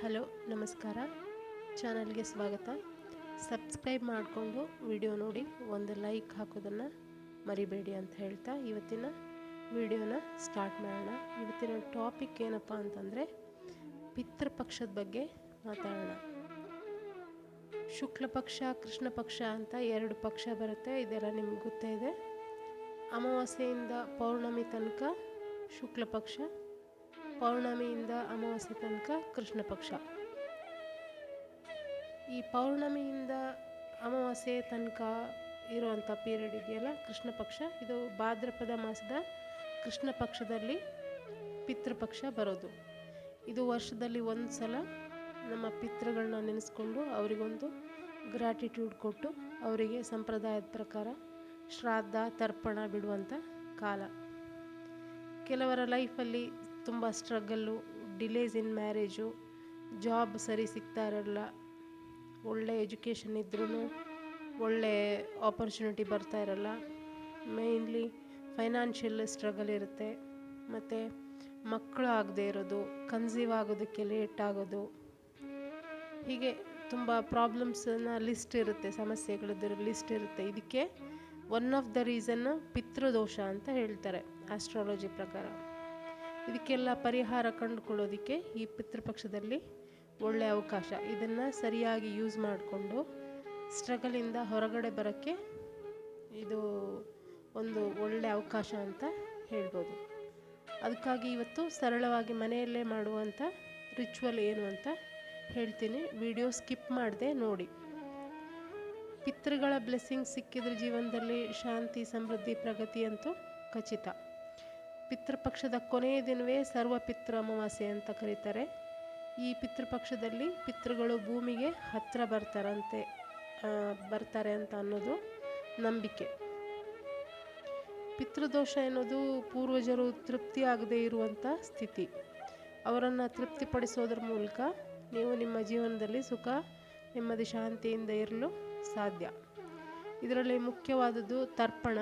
Hello, ನಮಸ್ಕಾರ. ಚಾನಲ್ಗೆ ಸ್ವಾಗತ. ಸಬ್ಸ್ಕ್ರೈಬ್ ಮಾಡಿಕೊಂಡು ವಿಡಿಯೋ ನೋಡಿ, ಒಂದು ಲೈಕ್ ಹಾಕೋದನ್ನು ಮರಿಬೇಡಿ ಅಂತ ಹೇಳ್ತಾ ಇವತ್ತಿನ ವಿಡಿಯೋನ ಸ್ಟಾರ್ಟ್ ಮಾಡೋಣ. ಇವತ್ತಿನ ಟಾಪಿಕ್ ಏನಪ್ಪ ಅಂತಂದರೆ ಪಿತೃಪಕ್ಷದ ಬಗ್ಗೆ ಮಾತಾಡೋಣ. ಶುಕ್ಲ ಪಕ್ಷ, ಕೃಷ್ಣ ಪಕ್ಷ ಅಂತ ಎರಡು ಪಕ್ಷ ಬರುತ್ತೆ, ಇದೆಲ್ಲ ನಿಮ್ಗೆ ಗೊತ್ತೇ ಇದೆ. ಅಮಾವಾಸ್ಯೆಯಿಂದ ಪೌರ್ಣಮಿ ತನಕ ಶುಕ್ಲ ಪಕ್ಷ ಪೌರ್ಣಮಿಯಿಂದ ಅಮಾವಾಸ್ಯೆ ತನಕ ಕೃಷ್ಣ ಪಕ್ಷ. ಈ ಪೌರ್ಣಮಿಯಿಂದ ಅಮಾವಾಸ್ಯೆ ತನಕ ಇರುವಂಥ ಪೀರಿಯಡ್ ಇದೆಯಲ್ಲ ಕೃಷ್ಣ ಪಕ್ಷ, ಇದು ಭಾದ್ರಪದ ಮಾಸದ ಕೃಷ್ಣ ಪಕ್ಷದಲ್ಲಿ ಪಿತೃಪಕ್ಷ ಬರೋದು. ಇದು ವರ್ಷದಲ್ಲಿ ಒಂದು ಸಲ ನಮ್ಮ ಪಿತೃಗಳನ್ನ ನೆನೆಸ್ಕೊಂಡು ಅವರಿಗೊಂದು ಗ್ರ್ಯಾಟಿಟ್ಯೂಡ್ ಕೊಟ್ಟು ಅವರಿಗೆ ಸಂಪ್ರದಾಯದ ಪ್ರಕಾರ ಶ್ರಾದ್ದ, ತರ್ಪಣ ಬಿಡುವಂಥ ಕಾಲ. ಕೆಲವರ ಲೈಫಲ್ಲಿ ತುಂಬ struggle delays in marriage job ಸರಿ ಸಿಗ್ತಾ ಇರಲ್ಲ, ಒಳ್ಳೆ ಎಜುಕೇಷನ್ ಇದ್ರೂ ಒಳ್ಳೆ ಆಪರ್ಚುನಿಟಿ ಬರ್ತಾ ಇರಲ್ಲ. ಮೇಯ್ನ್ಲಿ ಫೈನಾನ್ಷಿಯಲ್ ಸ್ಟ್ರಗಲ್ ಇರುತ್ತೆ, ಮತ್ತು ಮಕ್ಕಳು ಆಗದೆ ಇರೋದು ಕನ್ಸೀವ್ ಆಗೋದಕ್ಕೆ ಲೇಟ್ ಆಗೋದು. ಹೀಗೆ ತುಂಬ ಪ್ರಾಬ್ಲಮ್ಸನ್ನು ಲಿಸ್ಟ್ ಇರುತ್ತೆ ಸಮಸ್ಯೆಗಳದ್ದು ಲಿಸ್ಟ್ ಇರುತ್ತೆ. ಇದಕ್ಕೆ ಒನ್ ಆಫ್ ದ ರೀಸನ್ನು ಪಿತೃದೋಷ ಅಂತ ಹೇಳ್ತಾರೆ ಆಸ್ಟ್ರಾಲಜಿ ಪ್ರಕಾರ. ಇದಕ್ಕೆಲ್ಲ ಪರಿಹಾರ ಕಂಡುಕೊಳ್ಳೋದಕ್ಕೆ ಈ ಪಿತೃಪಕ್ಷದಲ್ಲಿ ಒಳ್ಳೆಯ ಅವಕಾಶ. ಇದನ್ನು ಸರಿಯಾಗಿ ಯೂಸ್ ಮಾಡಿಕೊಂಡು ಸ್ಟ್ರಗಲಿಂದ ಹೊರಗಡೆ ಬರೋಕ್ಕೆ ಇದು ಒಂದು ಒಳ್ಳೆಯ ಅವಕಾಶ ಅಂತ ಹೇಳ್ಬೋದು. ಅದಕ್ಕಾಗಿ ಇವತ್ತು ಸರಳವಾಗಿ ಮನೆಯಲ್ಲೇ ಮಾಡುವಂಥ ರಿಚುವಲ್ ಏನು ಅಂತ ಹೇಳ್ತೀನಿ. ವಿಡಿಯೋ ಸ್ಕಿಪ್ ಮಾಡದೆ ನೋಡಿ. ಪಿತೃಗಳ ಬ್ಲೆಸ್ಸಿಂಗ್ ಸಿಕ್ಕಿದ್ರೆ ಜೀವನದಲ್ಲಿ ಶಾಂತಿ, ಸಮೃದ್ಧಿ, ಪ್ರಗತಿ ಅಂತೂ ಖಚಿತ. ಪಿತೃಪಕ್ಷದ ಕೊನೆಯ ದಿನವೇ ಸರ್ವ ಪಿತೃ ಅಮಾವಾಸ್ಯೆ ಅಂತ ಕರೀತಾರೆ. ಈ ಪಿತೃಪಕ್ಷದಲ್ಲಿ ಪಿತೃಗಳು ಭೂಮಿಗೆ ಹತ್ತಿರ ಬರ್ತಾರಂತೆ ಬರ್ತಾರೆ ಅಂತ ಅನ್ನೋದು ನಂಬಿಕೆ. ಪಿತೃದೋಷ ಎನ್ನುವುದು ಪೂರ್ವಜರು ತೃಪ್ತಿ ಆಗದೇ ಇರುವಂಥ ಸ್ಥಿತಿ. ಅವರನ್ನು ತೃಪ್ತಿಪಡಿಸೋದ್ರ ಮೂಲಕ ನೀವು ನಿಮ್ಮ ಜೀವನದಲ್ಲಿ ಸುಖ, ನೆಮ್ಮದಿ, ಶಾಂತಿಯಿಂದ ಇರಲು ಸಾಧ್ಯ. ಇದರಲ್ಲಿ ಮುಖ್ಯವಾದದ್ದು ತರ್ಪಣ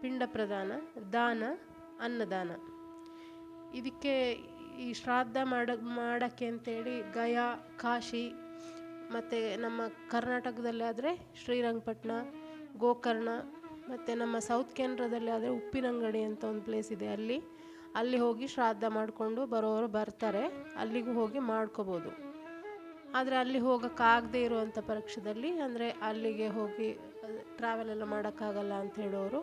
ಪಿಂಡ ಪ್ರದಾನ ದಾನ ಅನ್ನದಾನ. ಇದಕ್ಕೆ ಈ ಶ್ರಾದ್ದ ಮಾಡ, ಮಾಡೋಕ್ಕೆ ಅಂತೇಳಿ ಗಯಾ, ಕಾಶಿ, ಮತ್ತು ನಮ್ಮ ಕರ್ನಾಟಕದಲ್ಲಿ ಆದರೆ ಶ್ರೀರಂಗಪಟ್ಟಣ ಗೋಕರ್ಣ, ಮತ್ತು ನಮ್ಮ ಸೌತ್ ಕೇಂದ್ರದಲ್ಲಿ ಆದರೆ ಉಪ್ಪಿನಂಗಡಿ ಅಂತ ಒಂದು ಪ್ಲೇಸ್ ಇದೆ ಅಲ್ಲಿ. ಅಲ್ಲಿ ಹೋಗಿ ಶ್ರಾದ್ದ ಮಾಡಿಕೊಂಡು ಬರೋರು ಬರ್ತಾರೆ. ಅಲ್ಲಿಗೂ ಹೋಗಿ ಮಾಡ್ಕೋಬೋದು. ಆದರೆ ಅಲ್ಲಿ ಹೋಗೋಕ್ಕಾಗದೇ ಇರುವಂಥ ಪರೀಕ್ಷದಲ್ಲಿ ಅಂದರೆ ಅಲ್ಲಿಗೆ ಹೋಗಿ ಟ್ರಾವೆಲ್ ಎಲ್ಲ ಮಾಡೋಕ್ಕಾಗಲ್ಲ ಅಂತ ಹೇಳೋರು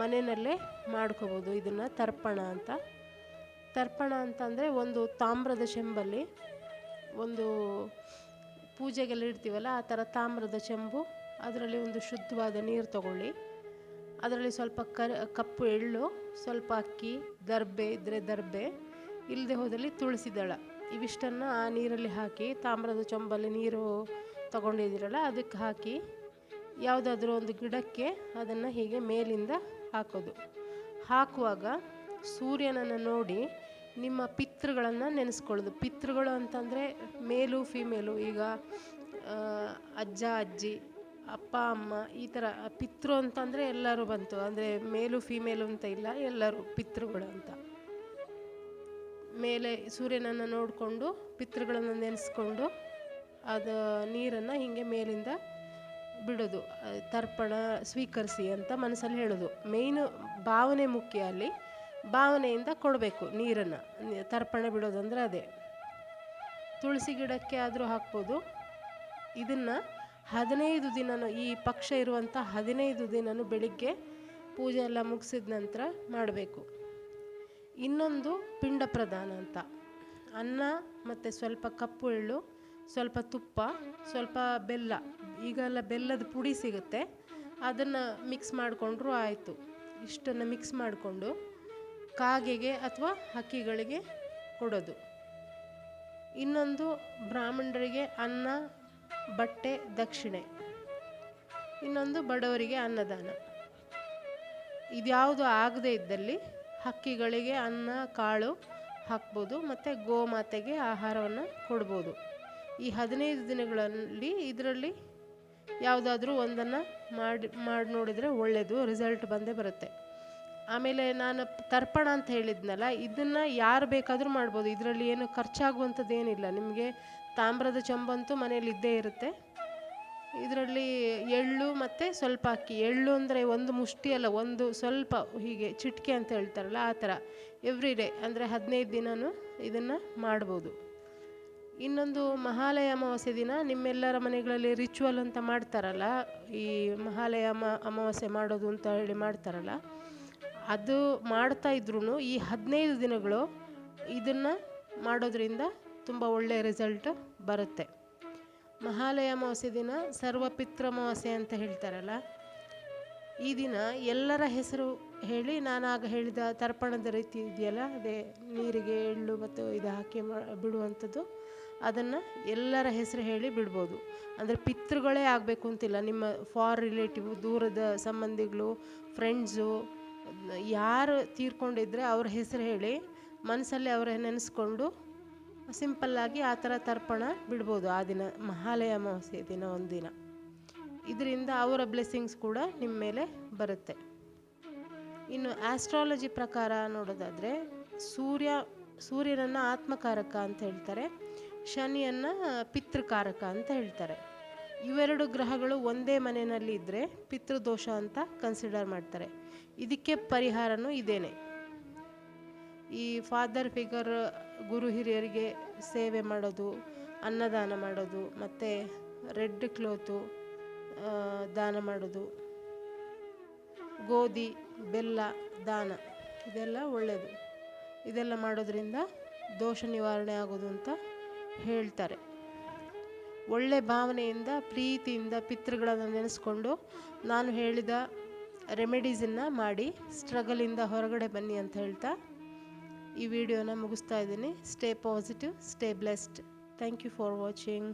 ಮನೆಯಲ್ಲೇ ಮಾಡ್ಕೋಬೋದು. ಇದನ್ನು ತರ್ಪಣ ಅಂತ. ತರ್ಪಣ ಅಂತಂದರೆ ಒಂದು ತಾಮ್ರದ ಚೆಂಬಲ್ಲಿ ಒಂದು ಪೂಜೆಗೆಲ್ಲ ಇಡ್ತೀವಲ್ಲ, ಆ ಥರ ತಾಮ್ರದ ಚೆಂಬು ಅದರಲ್ಲಿ ಒಂದು ಶುದ್ಧವಾದ ನೀರು ತಗೊಳ್ಳಿ. ಅದರಲ್ಲಿ ಸ್ವಲ್ಪ ಕರ್, ಕಪ್ಪು ಎಳ್ಳು, ಸ್ವಲ್ಪ ಅಕ್ಕಿ, ದರ್ಬೆ ಇದ್ದರೆ ದರ್ಬೆ ಇಲ್ಲದೆ ಹೋದಲ್ಲಿ ತುಳಸಿ ದಳ. ಇವಿಷ್ಟನ್ನು ಆ ನೀರಲ್ಲಿ ಹಾಕಿ, ತಾಮ್ರದ ಚೊಂಬಲ್ಲಿ ನೀರು ತಗೊಂಡಿದ್ದೀರಲ್ಲ, ಅದಕ್ಕೆ ಹಾಕಿ ಯಾವುದಾದ್ರೂ ಒಂದು ಗಿಡಕ್ಕೆ ಅದನ್ನು ಹೀಗೆ ಮೇಲಿಂದ ಹಾಕೋದು. ಹಾಕುವಾಗ ಸೂರ್ಯನನ್ನು ನೋಡಿ ನಿಮ್ಮ ಪಿತೃಗಳನ್ನು ನೆನೆಸ್ಕೊಳ್ಳೋದು. ಪಿತೃಗಳು ಅಂತಂದರೆ ಮೇಲು, ಫಿಮೇಲು, ಈಗ ಅಜ್ಜ, ಅಜ್ಜಿ, ಅಪ್ಪ, ಅಮ್ಮ, ಈ ಥರ ಪಿತೃ ಅಂತಂದರೆ ಎಲ್ಲರೂ ಬಂತು. ಅಂದರೆ ಮೇಲು, ಫಿಮೇಲು ಅಂತ ಇಲ್ಲ, ಎಲ್ಲರೂ ಪಿತೃಗಳು ಅಂತ. ಮೇಲೆ ಸೂರ್ಯನನ್ನು ನೋಡಿಕೊಂಡು, ಪಿತೃಗಳನ್ನು ನೆನೆಸ್ಕೊಂಡು, ಅದು ನೀರನ್ನು ಹೀಗೆ ಮೇಲಿಂದ ಬಿಡೋದು ತರ್ಪಣ, ಸ್ವೀಕರಿಸಿ ಅಂತ ಮನಸ್ಸಲ್ಲಿ ಹೇಳೋದು. ಮೇಯ್ನ್ ಭಾವನೆ ಮುಖ್ಯ ಅಲ್ಲಿ. ಭಾವನೆಯಿಂದ ಕೊಡಬೇಕು ನೀರನ್ನು. ತರ್ಪಣ ಬಿಡೋದಂದ್ರೆ ಅದೇ. ತುಳಸಿ ಗಿಡಕ್ಕೆ ಆದರೂ ಹಾಕ್ಬೋದು. ಇದನ್ನು ಹದಿನೈದು ದಿನನೂ, ಈ ಪಕ್ಷ ಇರುವಂಥ ಹದಿನೈದು ದಿನನೂ ಬೆಳಿಗ್ಗೆ ಪೂಜೆ ಎಲ್ಲ ಮುಗಿಸಿದ ನಂತರ ಮಾಡಬೇಕು. ಇನ್ನೊಂದು ಪಿಂಡ ಪ್ರಧಾನ ಅಂತ. ಅನ್ನ ಮತ್ತು ಸ್ವಲ್ಪ ಕಪ್ಪು ಎಳ್ಳು, ಸ್ವಲ್ಪ ತುಪ್ಪ, ಸ್ವಲ್ಪ ಬೆಲ್ಲ. ಈಗೆಲ್ಲ ಬೆಲ್ಲದ ಪುಡಿ ಸಿಗುತ್ತೆ. ಅದನ್ನು ಮಿಕ್ಸ್ ಮಾಡಿಕೊಂಡ್ರೂ ಆಯಿತು. ಇಷ್ಟನ್ನು ಮಿಕ್ಸ್ ಮಾಡಿಕೊಂಡು ಕಾಗೆಗೆ ಅಥವಾ ಹಕ್ಕಿಗಳಿಗೆ ಕೊಡೋದು. ಇನ್ನೊಂದು ಬ್ರಾಹ್ಮಣರಿಗೆ ಅನ್ನ, ಬಟ್ಟೆ, ದಕ್ಷಿಣೆ. ಇನ್ನೊಂದು ಬಡವರಿಗೆ ಅನ್ನದಾನ. ಇದ್ಯಾವುದು ಆಗದೇ ಇದ್ದಲ್ಲಿ ಹಕ್ಕಿಗಳಿಗೆ ಅನ್ನ, ಕಾಳು ಹಾಕ್ಬೋದು ಮತ್ತು ಗೋಮಾತೆಗೆ ಆಹಾರವನ್ನು ಕೊಡ್ಬೋದು. ಈ ಹದಿನೈದು ದಿನಗಳಲ್ಲಿ ಇದರಲ್ಲಿ ಯಾವುದಾದ್ರೂ ಒಂದನ್ನು ಮಾಡಿ ಮಾಡಿ ನೋಡಿದರೆ ಒಳ್ಳೆಯದು ರಿಸಲ್ಟ್ ಬಂದೇ ಬರುತ್ತೆ. ಆಮೇಲೆ ನಾನು ತರ್ಪಣ ಅಂತ ಹೇಳಿದ್ನಲ್ಲ, ಇದನ್ನು ಯಾರು ಬೇಕಾದರೂ ಮಾಡ್ಬೋದು. ಇದರಲ್ಲಿ ಏನು ಖರ್ಚಾಗುವಂಥದ್ದು ಏನಿಲ್ಲ. ನಿಮಗೆ ತಾಮ್ರದ ಚೊಂಬಂತೂ ಮನೇಲಿ ಇದ್ದೇ ಇರುತ್ತೆ. ಇದರಲ್ಲಿ ಎಳ್ಳು ಮತ್ತು ಸ್ವಲ್ಪ ಅಕ್ಕಿ. ಎಳ್ಳು ಅಂದರೆ ಒಂದು ಮುಷ್ಟಿ ಅಲ್ಲ, ಒಂದು ಸ್ವಲ್ಪ ಹೀಗೆ ಚಿಟಿಕೆ ಅಂತ ಹೇಳ್ತಾರಲ್ಲ ಆ ಥರ. ಎವ್ರಿ ಡೇ ಅಂದರೆ ಹದಿನೈದು ದಿನವೂ ಇದನ್ನು ಮಾಡ್ಬೋದು. ಇನ್ನೊಂದು ಮಹಾಲಯ ಅಮಾವಾಸ್ಯೆ ದಿನ ನಿಮ್ಮೆಲ್ಲರ ಮನೆಗಳಲ್ಲಿ ರಿಚುವಲ್ ಅಂತ ಮಾಡ್ತಾರಲ್ಲ, ಈ ಮಹಾಲಯ ಅಮ, ಅಮಾವಾಸ್ಯೆ ಮಾಡೋದು ಅಂತ ಹೇಳಿ ಮಾಡ್ತಾರಲ್ಲ, ಅದು ಮಾಡ್ತಾ ಇದ್ರೂ ಈ ಹದಿನೈದು ದಿನಗಳು ಇದನ್ನು ಮಾಡೋದ್ರಿಂದ ತುಂಬ ಒಳ್ಳೆಯ ರಿಸಲ್ಟ್ ಬರುತ್ತೆ. ಮಹಾಲಯ ಅಮಾವಾಸ್ಯೆ ದಿನ ಸರ್ವಪಿತೃ ಅಮಾವಾಸ್ಯೆ ಅಂತ ಹೇಳ್ತಾರಲ್ಲ, ಈ ದಿನ ಎಲ್ಲರ ಹೆಸರು ಹೇಳಿ ನಾನು ಆಗ ಹೇಳಿದ ತರ್ಪಣದ ರೀತಿ ಇದೆಯಲ್ಲ, ಅದೇ ನೀರಿಗೆ ಎಳ್ಳು ಮತ್ತು ಇದು ಹಾಕಿ ಬಿಡುವಂಥದ್ದು, ಅದನ್ನು ಎಲ್ಲರ ಹೆಸರು ಹೇಳಿ ಬಿಡ್ಬೋದು. ಅಂದರೆ ಪಿತೃಗಳೇ ಆಗಬೇಕು ಅಂತಿಲ್ಲ, ನಿಮ್ಮ ಫಾರ್ ರಿಲೇಟಿವ್ ದೂರದ ಸಂಬಂಧಿಗಳು ಫ್ರೆಂಡ್ಸು ಯಾರು ತೀರ್ಕೊಂಡಿದ್ರೆ ಅವ್ರ ಹೆಸರು ಹೇಳಿ ಮನಸ್ಸಲ್ಲಿ ಅವರ ನೆನೆಸ್ಕೊಂಡು ಸಿಂಪಲ್ಲಾಗಿ ಆ ಥರ ತರ್ಪಣ ಬಿಡ್ಬೋದು ಆ ದಿನ, ಮಹಾಲಯ ಅಮಾವಾಸ್ಯ ದಿನ ಒಂದಿನ ಇದರಿಂದ ಅವರ ಬ್ಲೆಸ್ಸಿಂಗ್ಸ್ ಕೂಡ ನಿಮ್ಮ ಮೇಲೆ ಬರುತ್ತೆ. ಇನ್ನು ಆಸ್ಟ್ರಾಲಜಿ ಪ್ರಕಾರ ನೋಡೋದಾದರೆ, ಸೂರ್ಯ, ಸೂರ್ಯನನ್ನು ಆತ್ಮಕಾರಕ ಅಂತ ಹೇಳ್ತಾರೆ, ಶನಿಯನ್ನು ಪಿತೃಕಾರಕ ಅಂತ ಹೇಳ್ತಾರೆ. ಇವೆರಡು ಗ್ರಹಗಳು ಒಂದೇ ಮನೆಯಲ್ಲಿ ಇದ್ದರೆ ಪಿತೃದೋಷ ಅಂತ ಕನ್ಸಿಡರ್ ಮಾಡ್ತಾರೆ. ಇದಕ್ಕೆ ಪರಿಹಾರನೂ ಇದೇನೆ. ಈ ಫಾದರ್ ಫಿಗರ್ ಗುರು ಹಿರಿಯರಿಗೆ ಸೇವೆ ಮಾಡೋದು, ಅನ್ನದಾನ ಮಾಡೋದು, ಮತ್ತು ರೆಡ್ ಕ್ಲೋತು ದಾನ ಮಾಡೋದು, ಗೋಧಿ, ಬೆಲ್ಲ, ದಾನ, ಇದೆಲ್ಲ ಒಳ್ಳೆಯದು ಇದೆಲ್ಲ ಮಾಡೋದ್ರಿಂದ ದೋಷ ನಿವಾರಣೆ ಆಗೋದು ಅಂತ ಹೇಳ್ತಾರೆ. ಒಳ್ಳೆ ಭಾವನೆಯಿಂದ, ಪ್ರೀತಿಯಿಂದ, ಪಿತೃಗಳನ್ನು ನೆನೆಸ್ಕೊಂಡು ನಾನು ಹೇಳಿದ ರೆಮಿಡೀಸನ್ನು ಮಾಡಿ ಸ್ಟ್ರಗಲಿಂದ ಹೊರಗಡೆ ಬನ್ನಿ ಅಂತ ಹೇಳ್ತಾ ಈ ವಿಡಿಯೋನ ಮುಗಿಸ್ತಾ ಇದ್ದೀನಿ. Stay positive stay blessed thank you for watching